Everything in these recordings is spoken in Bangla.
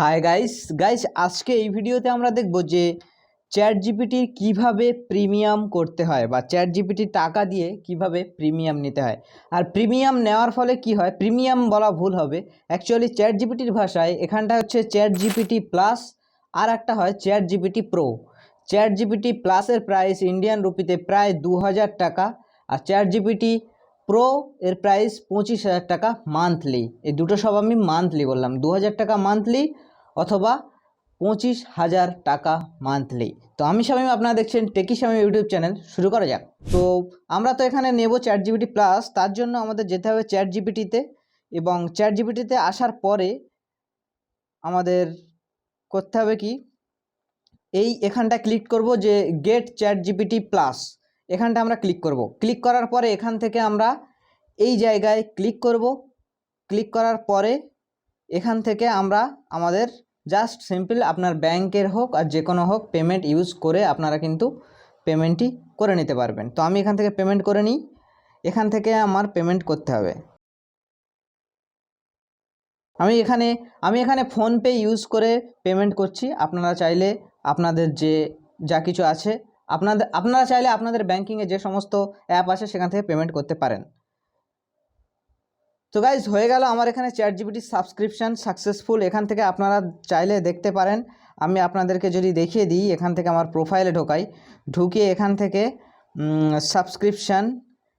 হাই গাইস গাইস আজকে এই ভিডিওতে আমরা দেখব যে চ্যাট জিপিটির কীভাবে প্রিমিয়াম করতে হয় বা চ্যাট জিপিটির টাকা দিয়ে কীভাবে প্রিমিয়াম নিতে হয়। আর প্রিমিয়াম নেওয়ার ফলে কি হয়? প্রিমিয়াম বলা ভুল হবে। অ্যাকচুয়ালি চ্যাট জিপিটির ভাষায় এখানটা হচ্ছে চ্যাট জিপিটি প্লাস আর একটা হয় chat GPT pro chat GPT প্লাসের প্রাইস ইন্ডিয়ান রুপিতে প্রায় দু হাজার টাকা, আর চ্যাট জিপিটি প্রো এর প্রাইস পঁচিশ হাজার টাকা মান্থলি এই দুটো সব আমি মান্থলি বললাম। দু হাজার টাকা মান্থলি অথবা পঁচিশ হাজার টাকা মান্থলি তো আমি স্বামী আপনারা দেখছেন টেকি স্বামী ইউটিউব চ্যানেল। শুরু করা যাক। তো আমরা তো এখানে নেব চ্যাট জিবিটি প্লাস তার জন্য আমাদের যেতে হবে চ্যাট জিপিটিতে এবং চ্যাট জিপিটিতে আসার পরে আমাদের করতে হবে কি, এই এখানটা ক্লিক করব যে গেট চ্যাট জিপিটি প্লাস এখানটা আমরা ক্লিক করব। ক্লিক করার পরে এখান থেকে আমরা এই জায়গায় ক্লিক করব। ক্লিক করার পরে এখান থেকে আমরা আমাদের জাস্ট সিম্পল আপনার ব্যাংকের হোক আর যে কোনো হোক পেমেন্ট ইউজ করে আপনারা কিন্তু পেমেন্টটি করে নিতে পারবেন। তো আমি এখান থেকে পেমেন্ট করে নিই। এখান থেকে আমার পেমেন্ট করতে হবে। আমি এখানে আমি এখানে ফোনপে ইউজ করে পেমেন্ট করছি। আপনারা চাইলে আপনাদের যে, যা কিছু আছে, আপনাদের, আপনারা চাইলে আপনাদের ব্যাংকিংয়ে যে সমস্ত অ্যাপ আছে সেখান থেকে পেমেন্ট করতে পারেন। তো গাইজ হয়ে গেল আমার এখানে চ্যাট জিবিটি সাবস্ক্রিপশান সাকসেসফুল এখান থেকে আপনারা চাইলে দেখতে পারেন। আমি আপনাদেরকে যদি দেখিয়ে দিই, এখান থেকে আমার প্রোফাইলে ঢোকাই। ঢুকিয়ে এখান থেকে সাবস্ক্রিপশান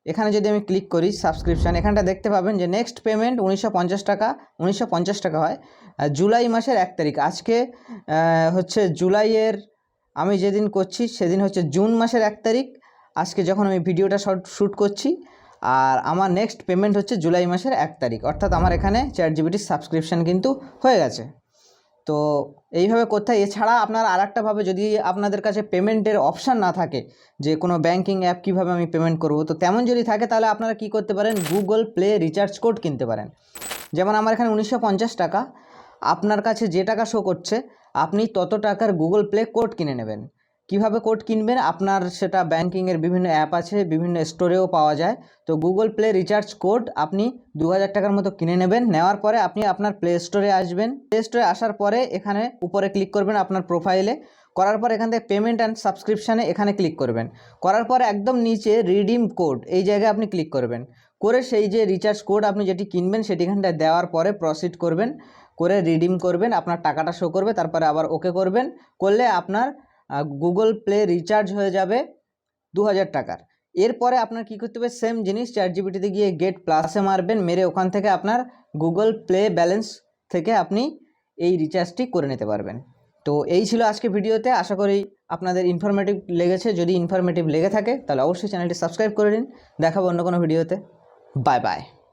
এখানে যদি আমি ক্লিক করি সাবস্ক্রিপশান এখানটা দেখতে পাবেন যে নেক্সট পেমেন্ট উনিশশো পঞ্চাশ টাকা, উনিশশো পঞ্চাশ টাকা হয়। জুলাই মাসের এক তারিখ। আজকে হচ্ছে জুলাইয়ের, আমি যেদিন করছি, সেদিন হচ্ছে জুন মাসের এক তারিখ। আজকে যখন আমি ভিডিওটা শ্যুট করছি আর আমার নেক্সট পেমেন্ট হচ্ছে জুলাই মাসের এক তারিখ। অর্থাৎ আমার এখানে চ্যাট জিবিটির সাবস্ক্রিপশান কিন্তু হয়ে গেছে। তো এইভাবে হয় এছাড়া আপনার আর একটাভাবে যদি আপনাদের কাছে পেমেন্টের অপশান না থাকে, যে কোনো ব্যাঙ্কিং অ্যাপ কীভাবে আমি পেমেন্ট করব, তো তেমন যদি থাকে তাহলে আপনারা কি করতে পারেন? গুগল প্লে রিচার্জ কোড কিনতে পারেন। যেমন আমার এখানে উনিশশো পঞ্চাশ টাকা। আপনার কাছে যে টাকা শো করছে, আপনি তত টাকার গুগল প্লে কোড কিনে নেবেন। কীভাবে কোড কিনবেন? আপনার সেটা ব্যাংকিংয়ের বিভিন্ন অ্যাপ আছে, বিভিন্ন স্টোরেও পাওয়া যায়। তো গুগল প্লে রিচার্জ কোড আপনি দু হাজার টাকার মতো কিনে নেবেন। নেওয়ার পরে আপনি আপনার প্লে স্টোরে আসবেন। প্লে স্টোরে আসার পরে এখানে উপরে ক্লিক করবেন আপনার প্রোফাইলে করার পর এখান থেকে পেমেন্ট অ্যান্ড সাবস্ক্রিপশানে এখানে ক্লিক করবেন। করার পর একদম নিচে রিডিম কোড এই জায়গায় আপনি ক্লিক করবেন। করে সেই যে রিচার্জ কোড আপনি যেটি কিনবেন সেটি এখানটায় দেওয়ার পরে প্রসিড করবেন। করে রিডিম করবেন, আপনার টাকাটা শো করবে, তারপরে আবার ওকে করবেন। করলে আপনার গুগল প্লে রিচার্জ হয়ে যাবে দু হাজার টাকার। এরপরে আপনার কী করতে হবে? সেম জিনিস চ্যাট জিবিটিতে গিয়ে গেট প্লাসে মারবেন, মেরে ওখান থেকে আপনার গুগল প্লে ব্যালেন্স থেকে আপনি এই রিচার্জটি করে নিতে পারবেন। তো এই ছিল আজকে ভিডিওতে, আশা করি আপনাদের ইনফরমেটিভ লেগেছে। যদি ইনফরমেটিভ লেগে থাকে, তাহলে অবশ্যই চ্যানেলটি সাবস্ক্রাইব করে নিন। দেখাবো অন্য কোনো ভিডিওতে বাই বাই